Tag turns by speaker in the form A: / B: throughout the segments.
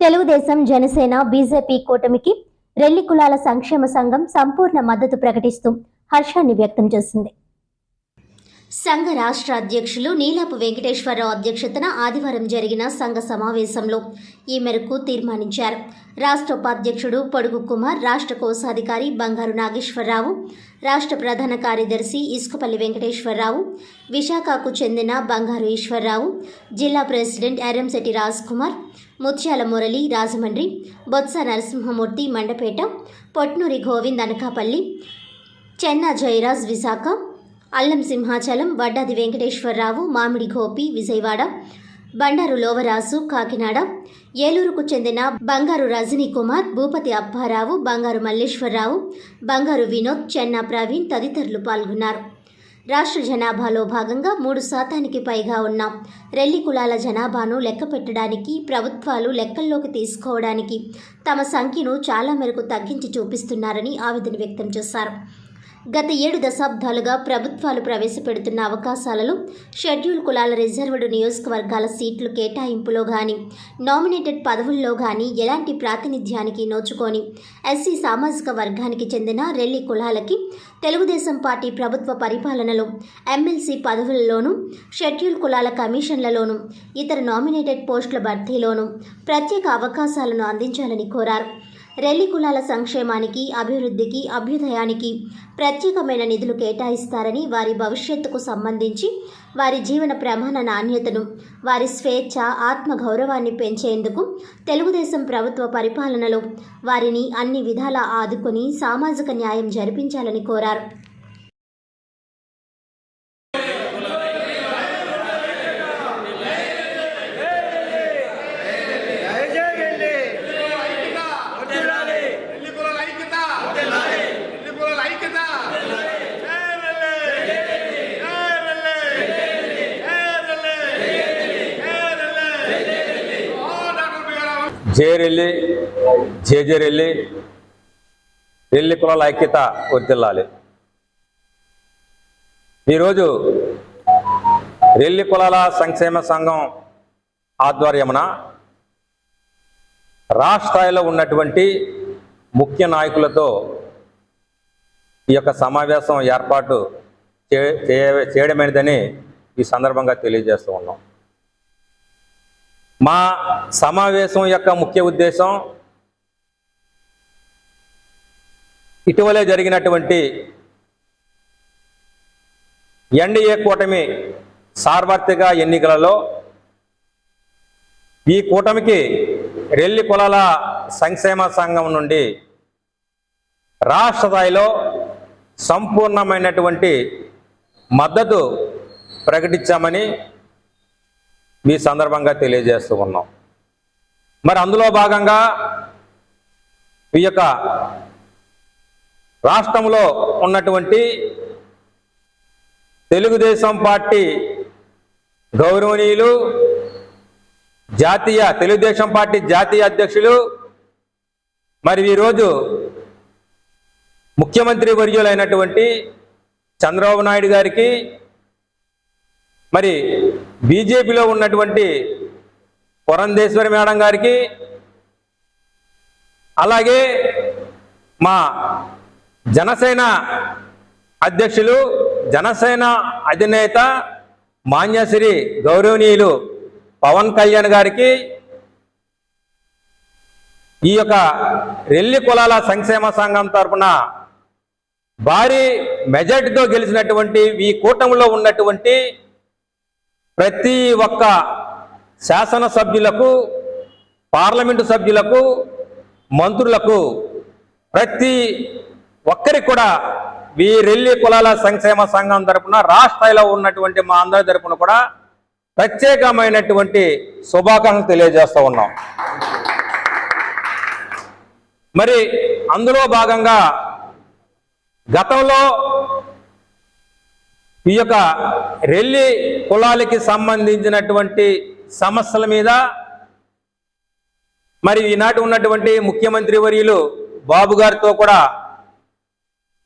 A: Telugu Desam Janasena BJP కూటమికి రెల్లి కులాల సంక్షేమ సంఘం సంపూర్ణ మద్దతు ప్రకటిస్తూ హర్షాన్ని వ్యక్తం చేసింది. సంఘ రాష్ట్ర అధ్యక్షులు నీలాపు వెంకటేశ్వరరావు అధ్యక్షతన ఆదివారం జరిగిన సంఘ సమావేశంలో ఈ మేరకు తీర్మానించారు. రాష్ట్ర ఉపాధ్యక్షుడు పొడుగు కుమార్ రాష్ట్ర కోశాధికారి బంగారు నాగేశ్వరరావు రాష్ట్ర ప్రధాన కార్యదర్శి ఇసుకపల్లి వెంకటేశ్వరరావు విశాఖకు చెందిన బంగారు ఈశ్వరరావు జిల్లా ప్రెసిడెంట్ ఎర్రంశెట్టి రాజ్ కుమార్ ముత్యాల మురళి రాజమండ్రి బొత్స నరసింహమూర్తి మండపేట పొట్నూరి గోవింద్ అనకాపల్లి చెన్నా జయరాజ్ విశాఖ అల్లం సింహాచలం వడ్డాది వెంకటేశ్వరరావు మామిడి గోపి విజయవాడ బండారు లోవరాజు కాకినాడ ఏలూరుకు చెందిన బంగారు రజనీ కుమార్ భూపతి అప్పారావు బంగారు మల్లేశ్వరరావు బంగారు వినోద్ చెన్నా ప్రవీణ్ తదితరులు పాల్గొన్నారు. రాష్ట్ర జనాభాలో భాగంగా మూడు శాతానికి పైగా ఉన్న రెల్లి కులాల జనాభాను లెక్క పెట్టడానికి ప్రభుత్వాలు లెక్కల్లోకి తీసుకోవడానికి తమ సంఖ్యను చాలా మేరకు తగ్గించి చూపిస్తున్నారని ఆవేదన వ్యక్తం చేశారు. గత ఏడు దశాబ్దాలుగా ప్రభుత్వాలు ప్రవేశపెడుతున్న అవకాశాలలో షెడ్యూల్ కులాల రిజర్వ్డ్ నియోజకవర్గాల సీట్లు కేటాయింపులో కానీ నామినేటెడ్ పదవుల్లో కానీ ఎలాంటి ప్రాతినిధ్యానికి నోచుకొని ఎస్సీ సామాజిక వర్గానికి చెందిన రెల్లి కులాలకి తెలుగుదేశం పార్టీ ప్రభుత్వ పరిపాలనలో ఎమ్మెల్సీ పదవులలోనూ షెడ్యూల్ కులాల కమిషన్లలోనూ ఇతర నామినేటెడ్ పోస్టుల భర్తీలోనూ ప్రత్యేక అవకాశాలను అందించాలని కోరారు. రెల్లి కులాల సంక్షేమానికి అభివృద్ధికి అభ్యుదయానికి ప్రత్యేకమైన నిధులు కేటాయిస్తారని వారి భవిష్యత్తుకు సంబంధించి వారి జీవన ప్రమాణ నాణ్యతను వారి స్వేచ్ఛ ఆత్మ గౌరవాన్ని పెంచేందుకు తెలుగుదేశం ప్రభుత్వ పరిపాలనలో వారిని అన్ని విధాలా ఆదుకొని సామాజిక న్యాయం జరిపించాలని కోరారు.
B: బిఆర్ అంబేద్కర్.
C: జేరెల్లి జేజేరెల్లి రెల్లి కులాల ఐక్యత వర్దిల్లాలి ఈరోజు రెల్లి కులాల సంక్షేమ సంఘం ఆధ్వర్యమున రాష్ట్ర స్థాయిలో ఉన్నటువంటి ముఖ్య నాయకులతో ఈ యొక్క సమావేశం ఏర్పాటు చే చేయడమైనదని ఈ సందర్భంగా తెలియజేస్తూ ఉన్నాం మా సమావేశం యొక్క ముఖ్య ఉద్దేశం ఇటీవలే జరిగినటువంటి ఎన్డీఏ కూటమి సార్వత్రిక ఎన్నికలలో ఈ కూటమికి రెల్లి కులాల సంక్షేమ సంఘం నుండి రాష్ట్ర స్థాయిలో సంపూర్ణమైనటువంటి మద్దతు ప్రకటించామని మీ సందర్భంగా తెలియజేస్తూ ఉన్నాం. మరి అందులో భాగంగా ఈ యొక్క రాష్ట్రంలో ఉన్నటువంటి తెలుగుదేశం పార్టీ గౌరవనీయులు జాతీయ తెలుగుదేశం పార్టీ జాతీయ అధ్యక్షులు మరి ఈరోజు ముఖ్యమంత్రి వర్యులైనటువంటి చంద్రబాబు నాయుడు గారికి మరి బీజేపీలో ఉన్నటువంటి పురంధేశ్వరి మేడం గారికి అలాగే మా జనసేన అధ్యక్షులు జనసేన అధినేత మాన్యశ్రీ గౌరవనీయులు పవన్ కళ్యాణ్ గారికి ఈ యొక్క రెల్లి కులాల సంక్షేమ సంఘం తరఫున భారీ మెజార్టీతో గెలిచినటువంటి ఈ కూటమిలో ఉన్నటువంటి ప్రతి ఒక్క శాసనసభ్యులకు పార్లమెంటు సభ్యులకు మంత్రులకు ప్రతి ఒక్కరికి కూడా వీరెల్లి కులాల సంక్షేమ సంఘం తరపున రాష్ట్రాల్లో ఉన్నటువంటి మా అందరి తరపున కూడా ప్రత్యేకమైనటువంటి శుభాకాంక్షలు తెలియజేస్తూ ఉన్నాం. మరి అందులో భాగంగా గతంలో ఈ యొక్క రెల్లి కులాలకి సంబంధించినటువంటి సమస్యల మీద మరి ఈనాటి ఉన్నటువంటి ముఖ్యమంత్రి వర్యులు బాబు గారితో కూడా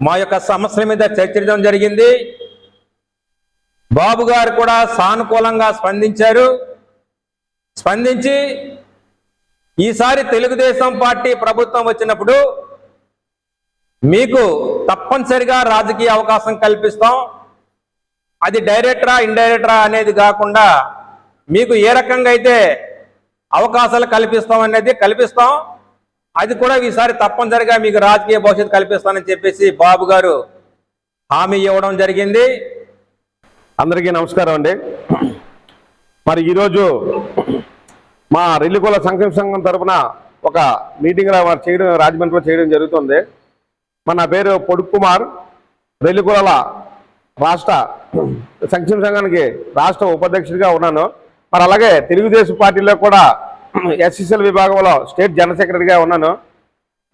C: మా యొక్క సమస్యల మీద చర్చించడం జరిగింది. బాబు గారు కూడా సానుకూలంగా స్పందించారు. స్పందించి ఈసారి తెలుగుదేశం పార్టీ ప్రభుత్వం వచ్చినప్పుడు మీకు తప్పనిసరిగా రాజకీయ అవకాశం కల్పిస్తాం. అది డైరెక్టరా ఇండైరెక్టరా అనేది కాకుండా మీకు ఏ రకంగా అయితే అవకాశాలు కల్పిస్తాం అనేది కల్పిస్తాం. అది కూడా ఈసారి తప్పనిసరిగా మీకు రాజకీయ భవిష్యత్తు కల్పిస్తానని చెప్పేసి బాబు గారు హామీ ఇవ్వడం జరిగింది.
D: అందరికీ నమస్కారం అండి. మరి ఈరోజు మా రెల్లికోల సంక్షేమ సంఘం తరపున ఒక మీటింగ్ మరి చేయడం రాజమండ్రిలో చేయడం జరుగుతుంది. మన నా పేరు పొడుకుమార్ కుమార్ రాష్ట్ర సంక్షేమ సంఘానికి రాష్ట్ర ఉపాధ్యక్షుడిగా ఉన్నాను. మరి అలాగే తెలుగుదేశం పార్టీలో కూడా ఎస్ఎస్ఎల్ విభాగంలో స్టేట్ జనరల్ సెక్రటరీగా ఉన్నాను.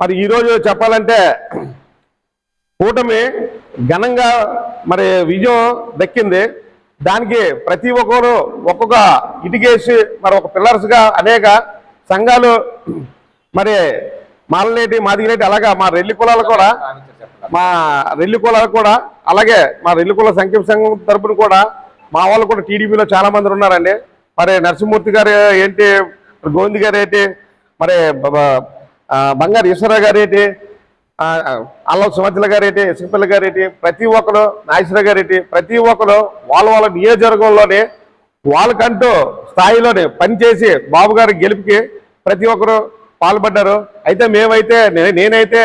D: మరి ఈరోజు చెప్పాలంటే కూటమి ఘనంగా మరి విజయం దక్కింది. దానికి ప్రతి ఒక్కరు ఒక్కొక్క ఇటుకేసి మరి ఒక పిల్లర్స్గా అనేక సంఘాలు మరి మాలనేటి మాదిగినేటి అలాగా మా రెల్లి కులాలు కూడా మా రెల్లి కులాలు కూడా అలాగే మా రెల్లి సంక్షేమ సంఘం తరపున కూడా మా వాళ్ళు కూడా టీడీపీలో చాలా మంది ఉన్నారండి. మరి నరసింహమూర్తి గారు ఏంటి గోవింద్ గారు ఏంటి మరి బంగారు ఈశ్వరరావు గారు ఏంటి ఆ, అల్లం సుమతిల గారేటి గారు ఏంటి ప్రతి ఒక్కరు నాగేశ్వర గారేటి ప్రతి ఒక్కరు వాళ్ళ వాళ్ళ నియోజకవర్గంలోనే వాళ్ళకంటూ స్థాయిలోనే పనిచేసి బాబు గారి గెలుపుకి ప్రతి ఒక్కరు పాల్పడ్డారు. అయితే మేమైతే నే- నేనైతే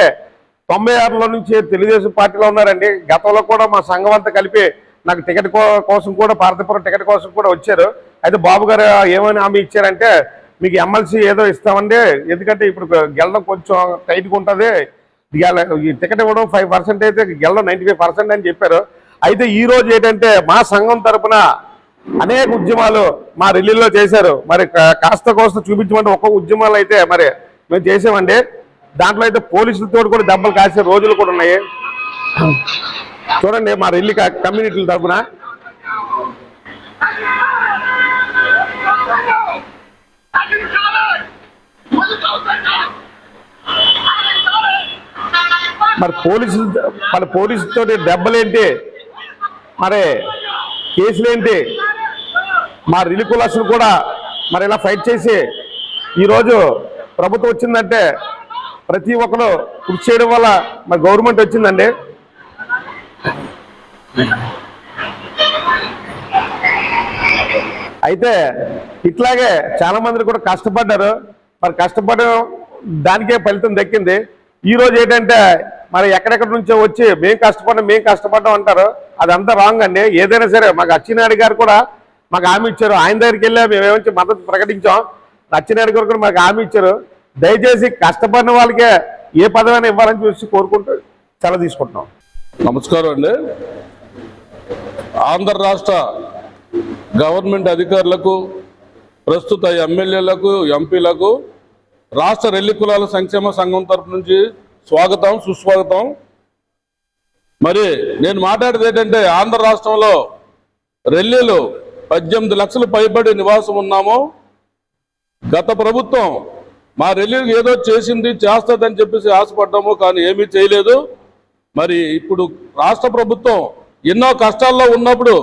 D: తొంభై ఆరులో నుంచి తెలుగుదేశం పార్టీలో ఉన్నారండి. గతంలో కూడా మా సంఘం అంతా కలిపి నాకు టికెట్ కో- కోసం కూడా పార్థపురం టికెట్ కోసం కూడా వచ్చారు. అయితే బాబు గారు ఏమని హామీ ఇచ్చారంటే మీకు ఎమ్మెల్సీ ఏదో ఇస్తామండి. ఎందుకంటే ఇప్పుడు గెలడం కొంచెం టైట్గా ఉంటుంది. ఈ టికెట్ ఇవ్వడం ఫైవ్ పర్సెంట్ అయితే గెలడం నైంటీ ఫైవ్ పర్సెంట్ అని చెప్పారు. అయితే ఈ రోజు ఏంటంటే మా సంఘం తరపున అనేక ఉద్యమాలు మా ఢిల్లీలో చేశారు. మరి కాస్త కోస్త చూపించమంటే ఒక్కొక్క ఉద్యమాలు అయితే మరి మేము చేసామండి. దాంట్లో అయితే పోలీసులతో కూడా దెబ్బలు కాసే రోజులు కూడా ఉన్నాయి. చూడండి మా రెల్లి కమ్యూనిటీల తరఫున మరి పోలీసులు మరి పోలీసులతో దెబ్బలేంటి? మరి కేసులేంటి? మా రిలికులసులు కూడా మరి ఇలా ఫైట్ చేసి ఈరోజు ప్రభుత్వం వచ్చిందంటే ప్రతి ఒక్కరు కృషి చేయడం వల్ల మన గవర్నమెంట్ వచ్చిందండి. అయితే ఇట్లాగే చాలా మంది కూడా కష్టపడ్డారు. మరి కష్టపడడం దానికే ఫలితం దక్కింది. ఈరోజు ఏంటంటే మరి ఎక్కడెక్కడ నుంచో వచ్చి మేము కష్టపడ్డాం మేము కష్టపడ్డాం అంటారు. అదంతా రాంగ్ అండి. ఏదైనా సరే మాకు అచ్చినాయుడు గారు కూడా మాకు హామీ ఇచ్చారు. ఆయన దగ్గరికి వెళ్ళి మేము ఏమంచి మద్దతు ప్రకటించాం. అచ్చినాయుడు గారు కూడా మాకు హామీ ఇచ్చారు. దయచేసి కష్టపడిన వాళ్ళకే ఏ పదవైనా ఇవ్వాలని చూసి కోరుకుంటూ సెలవు తీసుకుంటున్నాం.
E: నమస్కారం అండి. ఆంధ్ర రాష్ట్ర గవర్నమెంట్ అధికారులకు ప్రస్తుత ఎమ్మెల్యేలకు ఎంపీలకు రాష్ట్ర రెల్లి కులాల సంక్షేమ సంఘం తరపు నుంచి స్వాగతం సుస్వాగతం. మరి నేను మాట్లాడేది ఏంటంటే ఆంధ్ర రాష్ట్రంలో రెల్లీలు పద్దెనిమిది లక్షలు పైబడి నివాసం ఉన్నాము. గత ప్రభుత్వం మా రెల్లీకి ఏదో చేసింది చేస్తుందని చెప్పేసి ఆశపడ్డాము కానీ ఏమీ చేయలేదు. మరి ఇప్పుడు రాష్ట్ర ప్రభుత్వం ఎన్నో కష్టాల్లో ఉన్నప్పుడు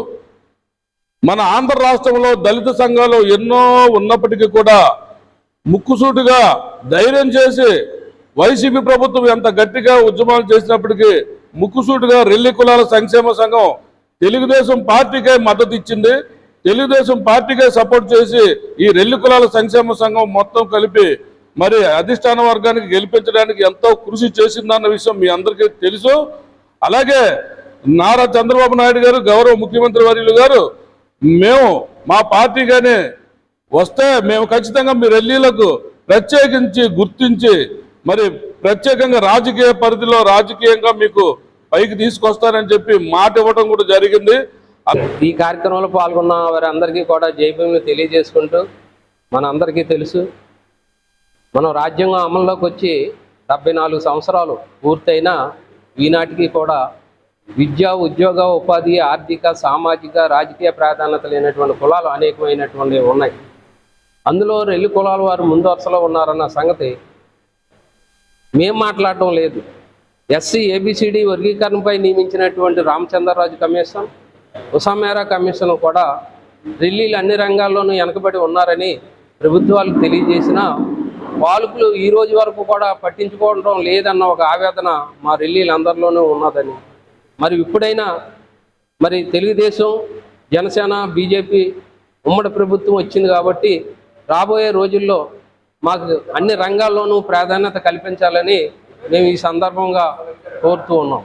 E: మన ఆంధ్ర రాష్ట్రంలో దళిత సంఘాలు ఎన్నో ఉన్నప్పటికీ కూడా ముక్కుసూటిగా ధైర్యం చేసి వైసీపీ ప్రభుత్వం ఎంత గట్టిగా ఉద్యమాలు చేసినప్పటికీ ముక్కుసూటిగా రెల్లి కులాల సంక్షేమ సంఘం తెలుగుదేశం పార్టీకే మద్దతు ఇచ్చింది. తెలుగుదేశం పార్టీకే సపోర్ట్ చేసి ఈ రెల్లి కులాల సంక్షేమ సంఘం మొత్తం కలిపి మరి అధిష్టాన వర్గానికి గెలిపించడానికి ఎంతో కృషి చేసిందన్న విషయం మీ అందరికీ తెలుసు. అలాగే నారా చంద్రబాబు నాయుడు గారు గౌరవ ముఖ్యమంత్రి వర్యులు గారు మేము మా పార్టీగానే వస్తే మేము ఖచ్చితంగా మీ రెల్లీలకు ప్రత్యేకించి గుర్తించి మరి ప్రత్యేకంగా రాజకీయ పరిధిలో రాజకీయంగా మీకు పైకి తీసుకొస్తానని చెప్పి మాట ఇవ్వడం కూడా జరిగింది.
F: ఈ కార్యక్రమంలో పాల్గొన్న వారందరికీ కూడా జైభీములు తెలియజేసుకుంటూ మన అందరికీ తెలుసు. మనం రాజ్యాంగం అమల్లోకి వచ్చి డెబ్బై నాలుగు సంవత్సరాలు పూర్తయినా ఈనాటికి కూడా విద్య ఉద్యోగ ఉపాధి ఆర్థిక సామాజిక రాజకీయ ప్రాధాన్యత లేనటువంటి కులాలు అనేకమైనటువంటివి ఉన్నాయి. అందులో రెల్లి కులాల వారు ముందు వరుసలో ఉన్నారన్న సంగతి మేం మాట్లాడటం లేదు. ఎస్సీ ఏబిసిడి వర్గీకరణపై నియమించినటువంటి రామచంద్రరాజు కమిషన్ ఉసామేరా కమిషన్ కూడా ఢిల్లీలు అన్ని రంగాల్లోనూ వెనకబడి ఉన్నారని ప్రభుత్వాలకు తెలియజేసిన పాలకులు ఈ రోజు వరకు కూడా పట్టించుకోవడం లేదన్న ఒక ఆవేదన మా రెల్లీలందరిలోనూ ఉన్నదని. మరి ఇప్పుడైనా మరి తెలుగుదేశం జనసేన బీజేపీ ఉమ్మడి ప్రభుత్వం వచ్చింది కాబట్టి రాబోయే రోజుల్లో మాకు అన్ని రంగాల్లోనూ ప్రాధాన్యత కల్పించాలని మేము ఈ సందర్భంగా కోరుతూ ఉన్నాం.